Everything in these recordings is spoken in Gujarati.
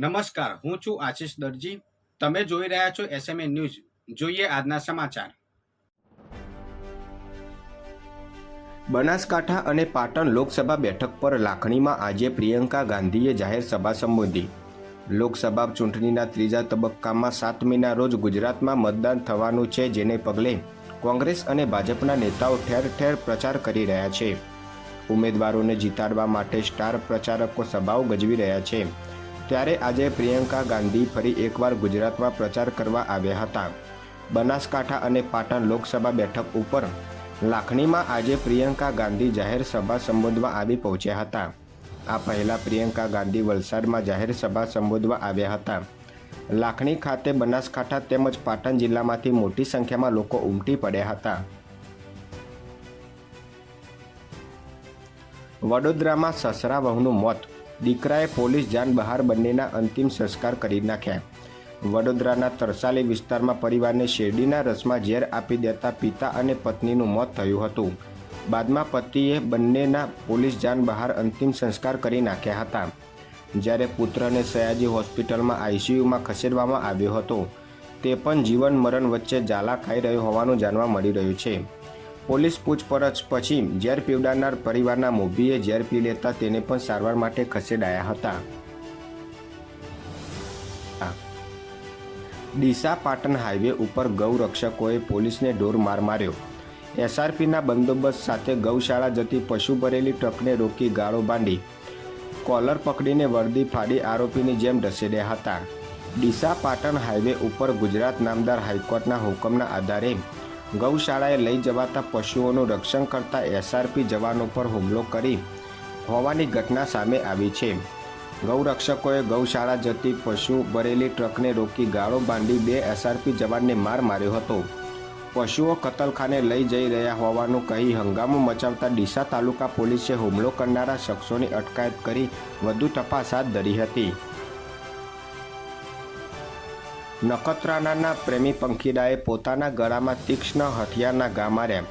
નમસ્કાર, હું છું આશીષ દરજી. તમે જોઈ રહ્યા છો એસએમએ ન્યૂઝ જોઈએ આજના સમાચાર. બનાસકાંઠા અને પાટણ લોકસભા બેઠક પર લાખણીમાં આજે પ્રિયંકા ગાંધીએ જાહેર સભા સંબોધી. લોકસભા ચૂંટણીના ત્રીજા તબક્કામાં સાતમીના રોજ ગુજરાતમાં મતદાન થવાનું છે જેને પગલે કોંગ્રેસ અને ભાજપના નેતાઓ ઠેર ઠેર પ્રચાર કરી રહ્યા છે. ઉમેદવારોને જીતાડવા માટે સ્ટાર પ્રચારકો સભાઓ ગજવી રહ્યા છે. ત્યારે આજે પ્રિયંકા ગાંધી ફરી એકવાર ગુજરાતમાં પ્રચાર કરવા આવ્યા હતા. બનાસકાંઠા અને પાટણ લોકસભા બેઠક ઉપર લાખણીમાં આજે પ્રિયંકા ગાંધી જાહેર સભા સંબોધવા આવી પહોંચ્યા હતા. આ પહેલાં પ્રિયંકા ગાંધી વલસાડમાં જાહેર સભા સંબોધવા આવ્યા હતા. લાખણી ખાતે બનાસકાંઠા તેમજ પાટણ જિલ્લામાંથી મોટી સંખ્યામાં લોકો ઉમટી પડ્યા હતા. વડોદરામાં સસરા વહુનું મોત દીકરાએ પોલીસ જાન બહાર બંનેના અંતિમ સંસ્કાર કરી નાખ્યા. વડોદરાના તરસાલી વિસ્તારમાં પરિવારને શેરડીના રસમાં ઝેર આપી દેતા પિતા અને પત્નીનું મોત થયું હતું. બાદમાં પતિએ બંનેના પોલીસ જાન બહાર અંતિમ સંસ્કાર કરી નાખ્યા હતા. જ્યારે પુત્રને સયાજી હોસ્પિટલમાં આઈસીયુમાં ખસેડવામાં આવ્યો હતો, તે પણ જીવન મરણ વચ્ચે ઝાલા ખાઈ રહ્યો હોવાનું જાણવા મળી રહ્યું છે. પોલીસ પૂછપરછ પછી ઝેર પીવડાનાર પરિવારના મોભીએ ઝેર પી લેતા તેને પણ સારવાર માટે ખસેડાયા હતા. ડીસા પાટણ હાઈવે ઉપર ગૌરક્ષકોએ પોલીસને ઢોર માર માર્યો. એસઆરપીના બંદોબસ્ત સાથે ગૌશાળા જતી પશુ ભરેલી ટ્રકને રોકી ગાળો બાંધી, કોલર પકડીને વર્દી ફાડી આરોપીની જેમ ઢસેડ્યા હતા. ડીસા પાટણ હાઈવે ઉપર ગુજરાત નામદાર હાઈકોર્ટના હુકમના આધારે ગૌશાળાએ લઈ જવાતા પશુઓનું રક્ષણ કરતા એસઆરપી જવાનો પર હુમલો કરી હોવાની ઘટના સામે આવી છે. ગૌરક્ષકોએ ગૌશાળા જતી પશુ ભરેલી ટ્રકને રોકી ગાળો બાંધી બે એસઆરપી જવાનને માર માર્યો હતો. પશુઓ કતલખાને લઈ જઈ રહ્યા હોવાનું કહી હંગામો મચાવતા ડીસા તાલુકા પોલીસે હુમલો કરનારા શખ્સોની અટકાયત કરી વધુ તપાસ હાથ ધરી હતી. નખત્રાણાના પ્રેમી પંખીડાએ પોતાના ગળામાં તીક્ષ્ણ હથિયારના ઘા માર્યા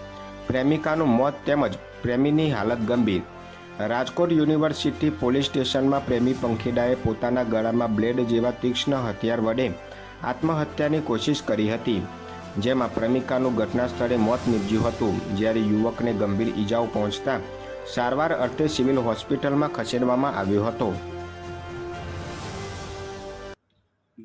પ્રેમિકાનું મોત તેમજ પ્રેમીની હાલત ગંભીર. રાજકોટ યુનિવર્સિટી પોલીસ સ્ટેશનમાં પ્રેમી પંખીડાએ પોતાના ગળામાં બ્લેડ જેવા તીક્ષ્ણ હથિયાર વડે આત્મહત્યાની કોશિશ કરી હતી, જેમાં પ્રેમિકાનું ઘટના સ્થળે મોત નીપજ્યું હતું, જ્યારે યુવકને ગંભીર ઈજાઓ પહોંચતા સારવાર અર્થે સિવિલ હોસ્પિટલમાં ખસેડવામાં આવ્યો હતો.